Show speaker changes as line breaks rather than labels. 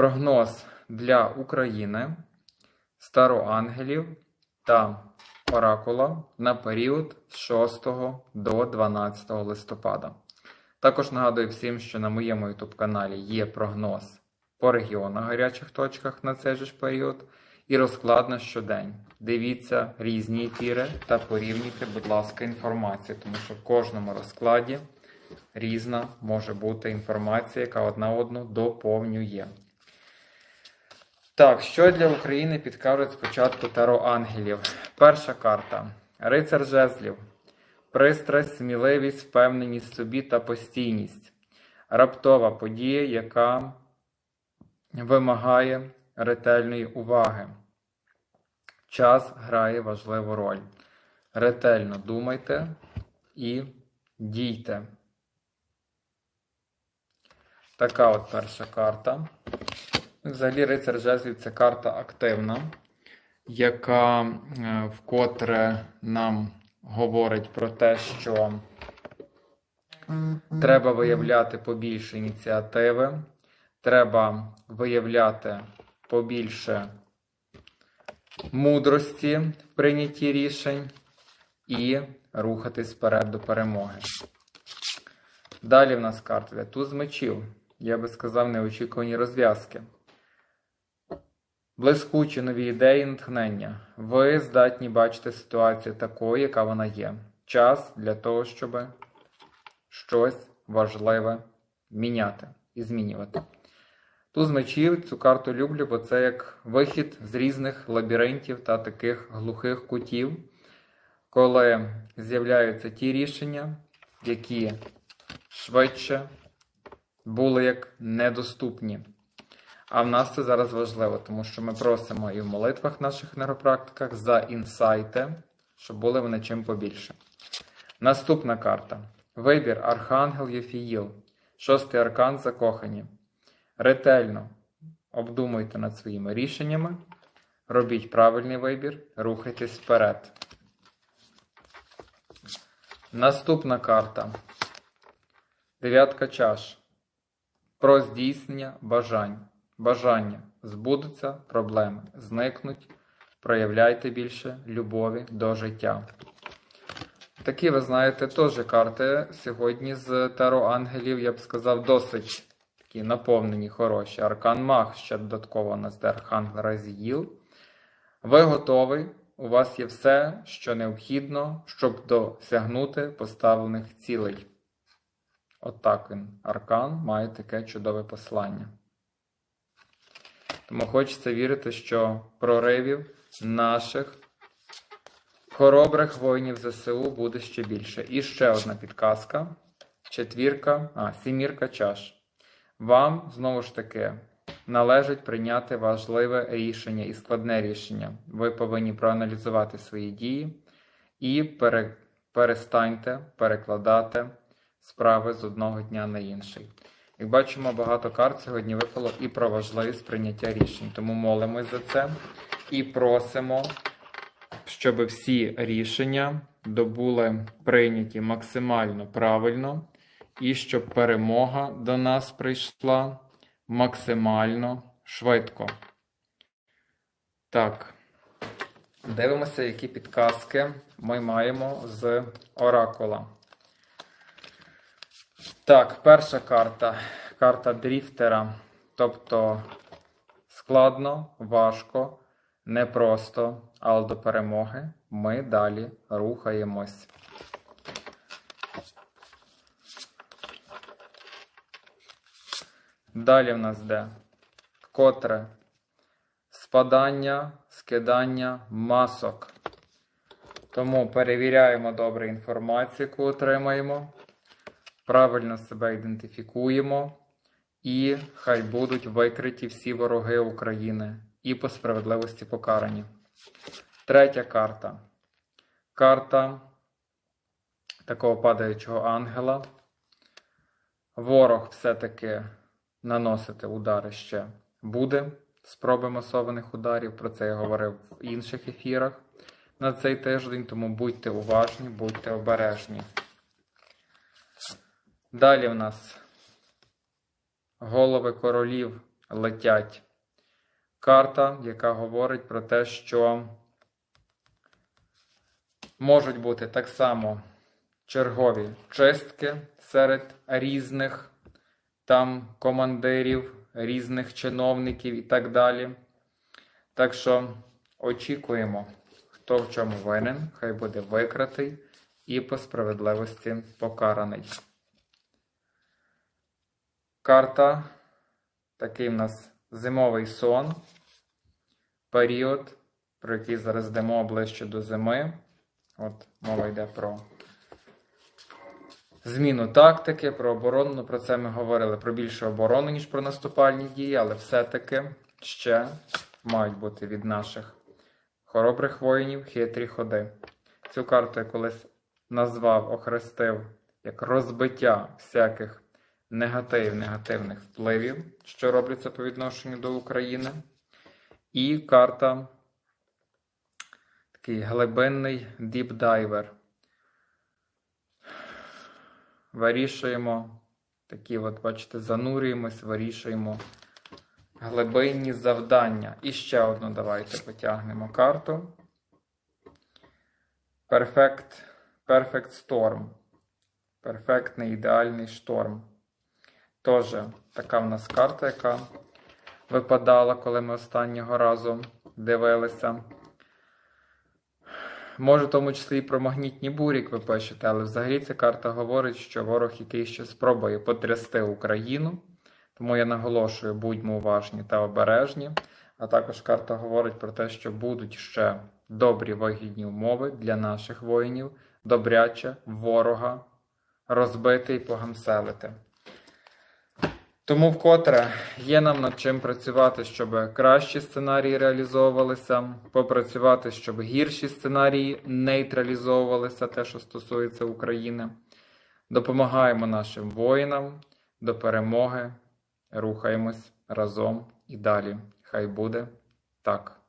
прогноз для України, староангелів та оракула на період з 6 до 12 листопада. Також нагадую всім, що на моєму YouTube каналі є прогноз по регіонах гарячих точках на цей же ж період і розклад на щодень. Дивіться різні ефіри та порівнюйте, будь ласка, інформацію, тому що в кожному розкладі різна може бути інформація, яка одна одну доповнює. Так, що для України підкажуть спочатку Таро Ангелів? Перша карта. Рицар жезлів. Пристрасть, сміливість, впевненість в собі та постійність. Раптова подія, яка вимагає ретельної уваги. Час грає важливу роль. Ретельно думайте і дійте. Така от перша карта. Взагалі, рицар жезлів це карта активна, яка е, вкотре нам говорить про те, що треба виявляти побільше ініціативи, треба виявляти побільше мудрості в прийнятті рішень і рухатись вперед до перемоги. Далі в нас карта туз мечів. Я би сказав, неочікувані розв'язки. Блискучі нові ідеї і натхнення. Ви здатні бачити ситуацію такою, яка вона є. Час для того, щоб щось важливе міняти і змінювати. Туз мечів цю карту люблю, бо це як вихід з різних лабіринтів та таких глухих кутів, коли з'являються ті рішення, які швидше були як недоступні. А в нас це зараз важливо, тому що ми просимо і в молитвах наших енергопрактиках за інсайти, щоб були вони чим побільше. Наступна карта. Вибір Архангел Єфіїл. Шостий аркан закохані. Ретельно обдумуйте над своїми рішеннями, робіть правильний вибір, рухайтесь вперед. Наступна карта. Дев'ятка чаш. Про здійснення бажань. Бажання збудуться, проблеми зникнуть. Проявляйте більше любові до життя. Такі, ви знаєте, теж карти сьогодні з Таро Ангелів, я б сказав, досить такі наповнені, хороші. Аркан Маг ще додатково на де Архангел Разіїл. Ви готові, у вас є все, що необхідно, щоб досягнути поставлених цілей. Отак От він, аркан, має таке чудове послання. Тому хочеться вірити, що проривів наших хоробрих воїнів ЗСУ буде ще більше. І ще одна підказка. Четвірка, а, сімірка чаш. Вам, знову ж таки, належить прийняти важливе рішення і складне рішення. Ви повинні проаналізувати свої дії і пере, перестаньте перекладати справи з одного дня на інший. Як бачимо, багато карт сьогодні випало і про важливість прийняття рішень. Тому молимось за це і просимо, щоб всі рішення добули прийняті максимально правильно, і щоб перемога до нас прийшла максимально швидко. Так, дивимося, які підказки ми маємо з оракула. Так, перша карта. Карта дріфтера. Тобто складно, важко, непросто, але до перемоги ми далі рухаємось. Далі в нас де? Котре спадання, скидання масок. Тому перевіряємо добре інформацію, яку отримаємо правильно себе ідентифікуємо, і хай будуть викриті всі вороги України і по справедливості покарані. Третя карта. Карта такого падаючого ангела. Ворог все-таки наносити удари ще буде. Спроби масованих ударів. Про це я говорив в інших ефірах на цей тиждень, тому будьте уважні, будьте обережні. Далі в нас голови королів летять. Карта, яка говорить про те, що можуть бути так само чергові чистки серед різних там командирів, різних чиновників і так далі. Так що очікуємо, хто в чому винен, хай буде викратий і по справедливості покараний. Карта такий в нас зимовий сон, період, про який зараз йдемо ближче до зими. От мова йде про зміну тактики, про оборону. Ну, Про це ми говорили про більше оборону, ніж про наступальні дії, але все-таки ще мають бути від наших хоробрих воїнів хитрі ходи. Цю карту я колись назвав, охрестив як розбиття всяких негатив, негативних впливів, що робляться по відношенню до України. І карта такий глибинний діпдайвер. Вирішуємо такі, от, бачите, занурюємось, вирішуємо глибинні завдання. І ще одну давайте потягнемо карту. Perfect, Perfect Storm. Перфектний ідеальний шторм. Теж така в нас карта, яка випадала, коли ми останнього разу дивилися. Може, в тому числі і про магнітні бурі, як ви пишете, але взагалі ця карта говорить, що ворог який ще спробує потрясти Україну. Тому я наголошую, будьмо уважні та обережні. А також карта говорить про те, що будуть ще добрі вигідні умови для наших воїнів, добряче ворога розбити і погамселити. Тому вкотре є нам над чим працювати, щоб кращі сценарії реалізовувалися, попрацювати, щоб гірші сценарії нейтралізовувалися, те, що стосується України. Допомагаємо нашим воїнам до перемоги. Рухаємось разом і далі. Хай буде так.